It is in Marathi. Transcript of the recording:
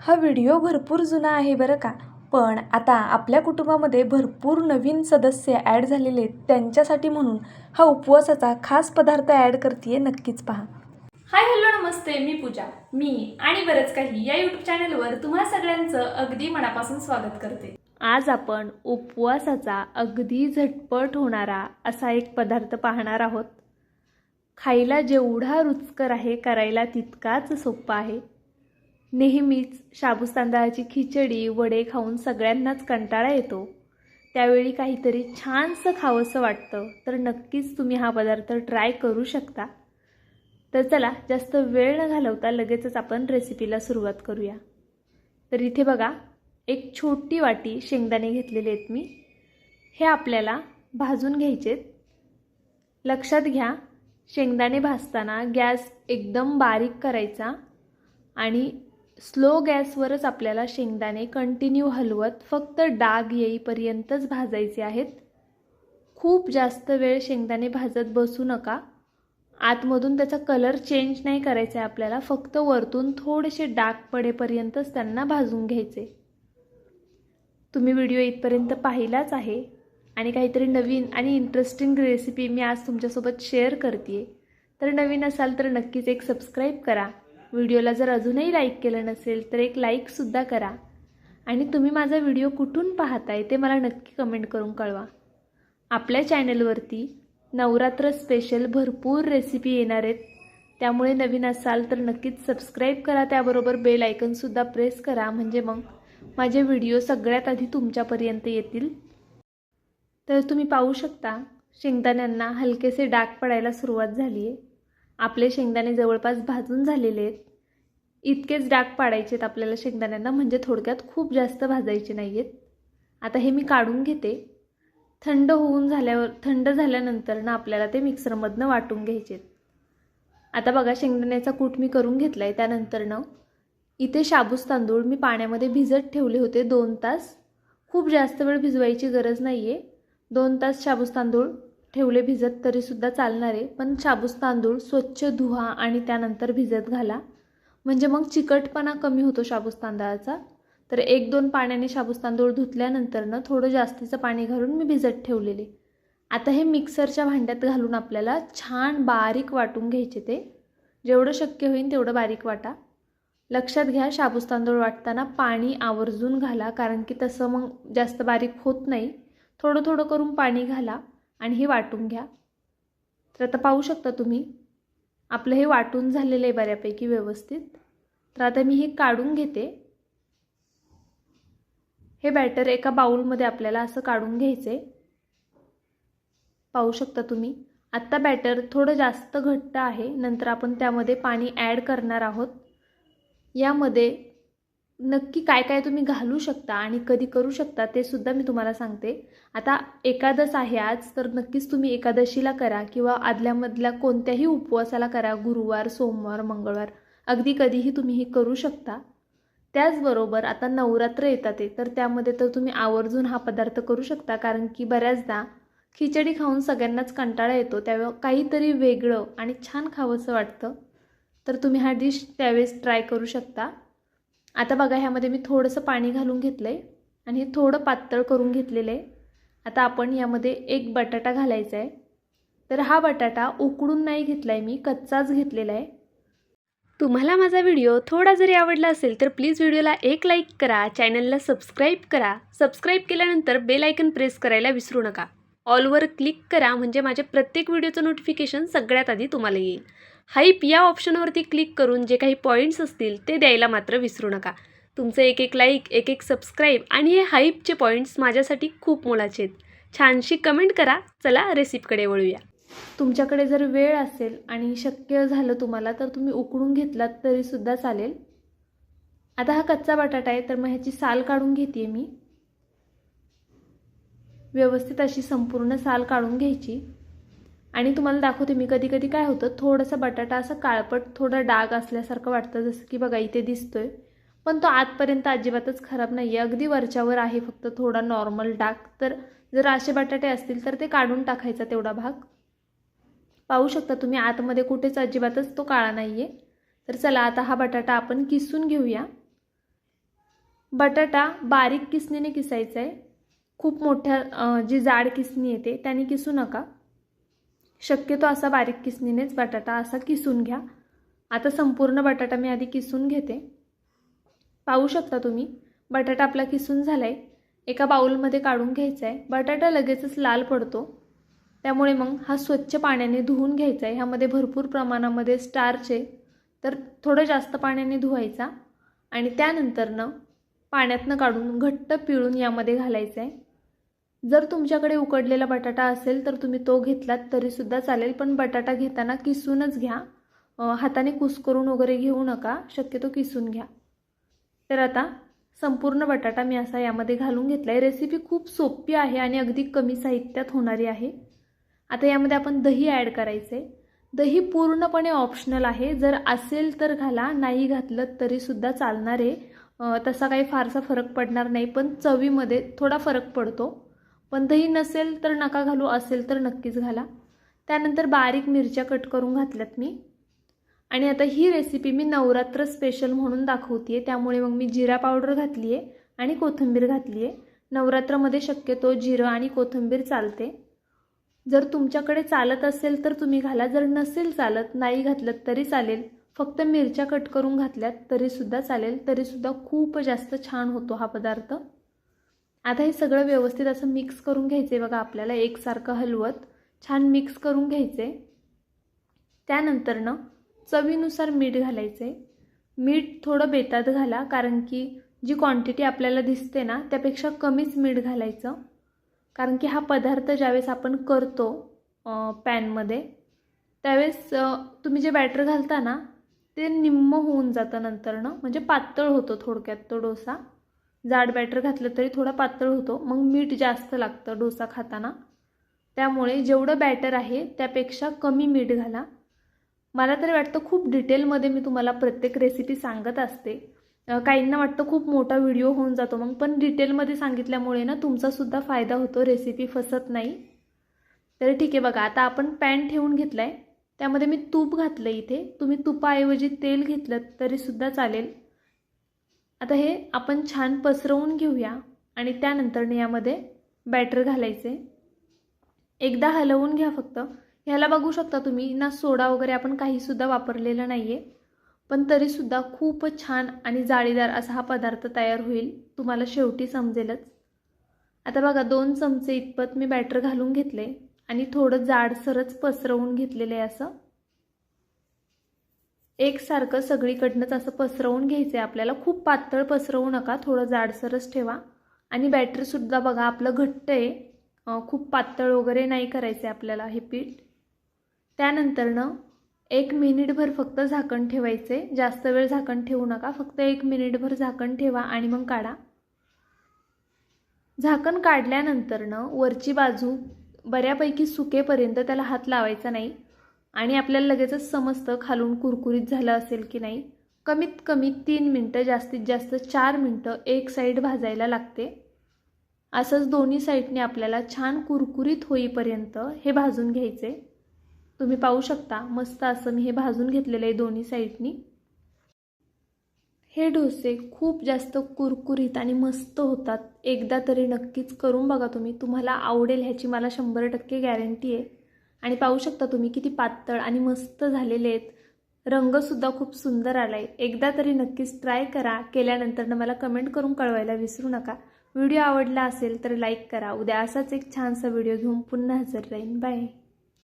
हा व्हिडिओ भरपूर जुना आहे बरं का. पण आता आपल्या कुटुंबामध्ये भरपूर नवीन सदस्य ॲड झालेले आहेत. त्यांच्यासाठी म्हणून हा उपवासाचा खास पदार्थ ॲड करते नक्कीच पहा. हाय हॅलो नमस्ते. मी पूजा. मी आणि बरंच काही या यूट्यूब चॅनलवर तुम्हा सगळ्यांचं अगदी मनापासून स्वागत करते. आज आपण उपवासाचा अगदी झटपट होणारा असा एक पदार्थ पाहणार आहोत. खायला जेवढा रुचकर आहे करायला तितकाच सोपा आहे. नेहमीच शाबूस तांदळाची खिचडी वडे खाऊन सगळ्यांनाच कंटाळा येतो. त्यावेळी काहीतरी छानसं खावंसं वाटतं तर नक्कीच तुम्ही हा पदार्थ ट्राय करू शकता. तर चला जास्त वेळ न घालवता लगेचच आपण रेसिपीला सुरुवात करूया. तर इथे बघा एक छोटी वाटी शेंगदाणे घेतलेले आहेत मी. हे आपल्याला भाजून घ्यायचेत. लक्षात घ्या शेंगदाणे भाजताना गॅस एकदम बारीक करायचा आणि स्लो गॅसवरच आपल्याला शेंगदाणे कंटिन्यू हलवत फक्त डाग येईपर्यंतच भाजायचे आहेत. खूप जास्त वेळ शेंगदाणे भाजत बसू नका. आतमधून त्याचा कलर चेंज नाही करायचा आहे आपल्याला फक्त वरतून थोडेसे डाग पडेपर्यंतच त्यांना भाजून घ्यायचे. तुम्ही व्हिडिओ इथपर्यंत पाहिलाच आहे आणि काहीतरी नवीन आणि इंटरेस्टिंग रेसिपी मी आज तुमच्यासोबत शेअर करते तर नवीन असाल तर नक्कीच एक सबस्क्राईब करा. व्हिडिओला जर अजूनही लाईक केलं नसेल तर एक लाईकसुद्धा करा. आणि तुम्ही माझा व्हिडिओ कुठून पाहताय ते मला नक्की कमेंट करून कळवा. आपल्या चॅनलवरती नवरात्र स्पेशल भरपूर रेसिपी येणार आहेत. त्यामुळे नवीन असाल तर नक्कीच सबस्क्राईब करा. त्याबरोबर बेल आयकनसुद्धा प्रेस करा. म्हणजे मग माझे व्हिडिओ सगळ्यात आधी तुमच्यापर्यंत येतील. तर तुम्ही पाहू शकता शेंगदाण्यांना हलकेसे डाग पडायला सुरुवात झाली आहे आपले शेंगदाणे जवळपास भाजून झालेले आहेत. इतकेच डाग पाडायचे आहेत आपल्याला शेंगदाण्यांना म्हणजे थोडक्यात खूप जास्त भाजायचे नाही आहेत आता हे मी काढून घेते. थंड होऊन झाल्यावर थंड झाल्यानंतर ना आपल्याला ते मिक्सरमधनं वाटून घ्यायचे आता बघा शेंगदाण्याचा कूट मी करून घेतला आहे त्यानंतरनं इथे शाबूस तांदूळ मी पाण्यामध्ये भिजत ठेवले होते दोन तास. खूप जास्त वेळ भिजवायची गरज नाही आहे दोन तास शाबूस तांदूळ ठेवले भिजत तरीसुद्धा चालणार आहे. पण शाबूस तांदूळ स्वच्छ धुवा आणि त्यानंतर भिजत घाला. म्हणजे मग चिकटपणा कमी होतो शाबूस तांदळाचा. तर एक दोन पाण्याने शाबूस तांदूळ धुतल्यानंतरनं थोडं जास्तीचं पाणी घालून मी भिजत ठेवलेले. आता हे मिक्सरच्या भांड्यात घालून आपल्याला छान बारीक वाटून घ्यायचे ते. जेवढं शक्य होईल तेवढं बारीक वाटा. लक्षात घ्या शाबूस तांदूळ वाटताना पाणी आवर्जून घाला कारण की तसं मग जास्त बारीक होत नाही. थोडं थोडं करून पाणी घाला. आणि हे वाटून घ्या. तर आता पाहू शकता तुम्ही आपलं हे वाटून झालेलं आहे बऱ्यापैकी व्यवस्थित. तर आता मी हे काढून घेते. हे बॅटर एका बाऊलमध्ये आपल्याला असं काढून घ्यायचं आहे पाहू शकता तुम्ही आत्ता बॅटर थोडं जास्त घट्ट आहे नंतर आपण त्यामध्ये पाणी ॲड करणार आहोत. यामध्ये नक्की काय काय तुम्ही घालू शकता आणि कधी करू शकता ते सुद्धा मी तुम्हाला सांगते. आता एकादश आहे आज तर नक्कीच तुम्ही एकादशीला करा किंवा आदल्यामधल्या कोणत्याही उपवासाला करा गुरुवार सोमवार मंगळवार. अगदी कधीही तुम्ही हे करू शकता. त्याचबरोबर आता नवरात्र येतात तर त्यामध्ये तर तुम्ही आवर्जून हा पदार्थ करू शकता कारण की बऱ्याचदा खिचडी खाऊन सगळ्यांनाच कंटाळा येतो त्यावेळेस काहीतरी वेगळं आणि छान खावंसं वाटतं. तर तुम्ही हा डिश त्यावेळेस ट्राय करू शकता. आता बघा ह्यामध्ये मी थोडंसं पाणी घालून घेतलं आहे आणि हे थोडं पातळ करून घेतलेलं आहे. आता आपण यामध्ये एक बटाटा घालायचा आहे. तर हा बटाटा उकडून नाही घेतला आहे मी कच्चाच घेतलेला आहे. तुम्हाला माझा व्हिडिओ थोडा जरी आवडला असेल तर प्लीज व्हिडिओला एक लाईक करा चॅनलला सबस्क्राईब करा. सबस्क्राईब केल्यानंतर बेल आयकन प्रेस करायला विसरू नका. ऑलवर क्लिक करा म्हणजे माझ्या प्रत्येक व्हिडिओचं नोटिफिकेशन सगळ्यात आधी तुम्हाला येईल. हाईप या ऑप्शनवरती क्लिक करून जे काही पॉईंट्स असतील ते द्यायला मात्र विसरू नका. तुमचं एक एक लाईक एक एक सबस्क्राईब आणि हे हाईपचे पॉईंट्स माझ्यासाठी खूप मोलाचे आहेत. छानशी कमेंट करा. चला रेसिपीकडे वळूया. तुमच्याकडे जर वेळ असेल आणि शक्य झालं तुम्हाला तर तुम्ही उकडून घेतलात तरीसुद्धा चालेल. आता हा कच्चा बटाटा आहे तर मग ह्याची साल काढून घेते मी. व्यवस्थित अशी संपूर्ण साल काढून घ्यायची. आणि तुम्हाला दाखवते मी कधी कधी काय होतं थोडासा बटाटा असं काळपट थोडं डाग असल्यासारखं वाटतं जसं की बघा इथे दिसतोय. पण तो आतपर्यंत अजिबातच खराब नाही आहे अगदी वरच्यावर आहे फक्त थोडा नॉर्मल डाग. तर जर असे बटाटे असतील तर ते काढून टाकायचा तेवढा भाग. पाहू शकता तुम्ही आतमध्ये कुठेच अजिबातच तो काळा नाही आहे तर चला आता हा बटाटा आपण किसून घेऊया. बटाटा बारीक किसणीने किसायचा आहे खूप मोठ्या जी जाड किसणी येते त्याने किसू नका. शक्यतो असा बारीक किसणीनेच बटाटा असा किसून घ्या. आता संपूर्ण बटाटा मी आधी किसून घेते. पाहू शकता तुम्ही बटाटा आपला किसून झाला आहे एका बाउलमध्ये काढून घ्यायचा आहे बटाटा लगेचच लाल पडतो. त्यामुळे मग हा स्वच्छ पाण्याने धुवून घ्यायचा आहे ह्यामध्ये भरपूर प्रमाणामध्ये स्टार्च आहे तर थोडं जास्त पाण्याने धुवायचा. आणि त्यानंतरनं पाण्यातनं काढून घट्ट पिळून यामध्ये घालायचं आहे जर तुमच्याकडे उकडलेला बटाटा असेल तर तुम्ही तो घेतलात तरीसुद्धा चालेल पण बटाटा घेताना किसूनच घ्या. हाताने हाताने कुस्करून वगैरे घेऊ नका शक्यतो किसून घ्या. तर आता संपूर्ण बटाटा मी असा यामध्ये घालून घेतला आहे रेसिपी खूप सोपी आहे आणि अगदी कमी साहित्यात होणारी आहे. आता यामध्ये आपण दही ॲड करायचं. आहे दही पूर्णपणे ऑप्शनल आहे. जर असेल तर घाला नाही घातलं तरीसुद्धा चालणार आहे. तसा काही फारसा फरक पडणार नाही पण चवीमध्ये थोडा फरक पडतो. पण दही नसेल तर नका घालू असेल तर नक्कीच घाला. त्यानंतर बारीक मिरच्या कट करून घातल्यात मी. आणि आता ही रेसिपी मी नवरात्र स्पेशल म्हणून दाखवते आहे त्यामुळे मग मी जिरा पावडर घातली आहे आणि कोथिंबीर घातली आहे नवरात्रामध्ये शक्यतो जिरं आणि कोथिंबीर चालते. जर तुमच्याकडे चालत असेल तर तुम्ही घाला जर नसेल चालत नाही घातलं तरी चालेल. फक्त मिरच्या कट करून घातल्यात तरीसुद्धा चालेल. तरीसुद्धा खूप जास्त छान होतो हा पदार्थ. आता हे सगळं व्यवस्थित असं मिक्स करून घ्यायचं आहे बघा आपल्याला एकसारखं हलवत. छान मिक्स करून घ्यायचं आहे त्यानंतरनं चवीनुसार मीठ घालायचं आहे मीठ थोडं बेतात घाला कारण की जी क्वांटिटी आपल्याला दिसते ना त्यापेक्षा कमीच मीठ घालायचं. कारण की हा पदार्थ ज्यावेळेस आपण करतो पॅनमध्ये त्यावेळेस तुम्ही जे बॅटर घालता ना ते निम्म होऊन जातं नंतरनं. म्हणजे पातळ होतो थोडक्यात तो डोसा. जाड बॅटर घातलं तरी थोडा पातळ होतो. मग मीठ जास्त लागतं डोसा खाताना. त्यामुळे जेवढं बॅटर आहे त्यापेक्षा कमी मीठ घाला. मला तरी वाटतं खूप डिटेलमध्ये मी तुम्हाला प्रत्येक रेसिपी सांगत असते. काहींना वाटतं खूप मोठा व्हिडिओ होऊन जातो. मग पण डिटेलमध्ये सांगितल्यामुळे ना तुमचासुद्धा फायदा होतो. रेसिपी फसत नाही. तर ठीक आहे बघा आता आपण पॅन ठेवून घेतला आहे त्यामध्ये मी तूप घातलं इथे. तुम्ही तुपाऐवजी तेल घेतलं तरीसुद्धा चालेल. आता हे आपण छान पसरवून घेऊया आणि त्यानंतर यामध्ये बॅटर घालायचे. एकदा हलवून घ्या फक्त. ह्याला बघू शकता तुम्ही ना सोडा वगैरे आपण काहीसुद्धा वापरलेलं नाही आहे पण तरीसुद्धा खूप छान आणि जाळीदार असा हा पदार्थ तयार होईल. तुम्हाला शेवटी समजेलच. आता बघा दोन चमचे इतपत मी बॅटर घालून घेतले आणि थोडं जाडसरच पसरवून घेतलेलं आहे असं. एकसारखं सगळीकडनंच असं पसरवून घ्यायचं आहे आपल्याला खूप पातळ पसरवू नका थोडं जाडसरच ठेवा. आणि बॅटरीसुद्धा बघा आपलं घट्ट आहे खूप पातळ वगैरे नाही करायचं आहे आपल्याला हे पीठ. त्यानंतरनं एक मिनिटभर फक्त झाकण ठेवायचे जास्त वेळ झाकण ठेवू नका फक्त एक मिनिटभर झाकण ठेवा आणि मग काढा. झाकण काढल्यानंतरनं वरची बाजू बऱ्यापैकी सुकेपर्यंत त्याला हात लावायचा नाही. आणि आपल्याला लगेचच समजतं खालून कुरकुरीत झालं असेल की नाही. कमीत कमी तीन मिनटं जास्तीत जास्त चार मिनटं एक साईड भाजायला लागते. असंच दोन्ही साईडने आपल्याला छान कुरकुरीत होईपर्यंत हे भाजून घ्यायचे. तुम्ही पाहू शकता मस्त असं मी हे भाजून घेतलेलं आहे दोन्ही साईडनी. हे डोसे खूप जास्त कुरकुरीत आणि मस्त होतात. एकदा तरी नक्कीच करून बघा तुम्ही. तुम्हाला आवडेल ह्याची मला शंभर टक्के गॅरंटी आहे. आणि पाहू शकता तुम्ही किती पातळ आणि मस्त झालेले आहेत. रंगसुद्धा खूप सुंदर आला आहे एकदा तरी नक्कीच ट्राय करा. केल्यानंतर मला कमेंट करून कळवायला विसरू नका. व्हिडिओ आवडला असेल तर लाईक करा. उद्या असाच एक छानसा व्हिडिओ घेऊन पुन्हा हजर राहीन. बाय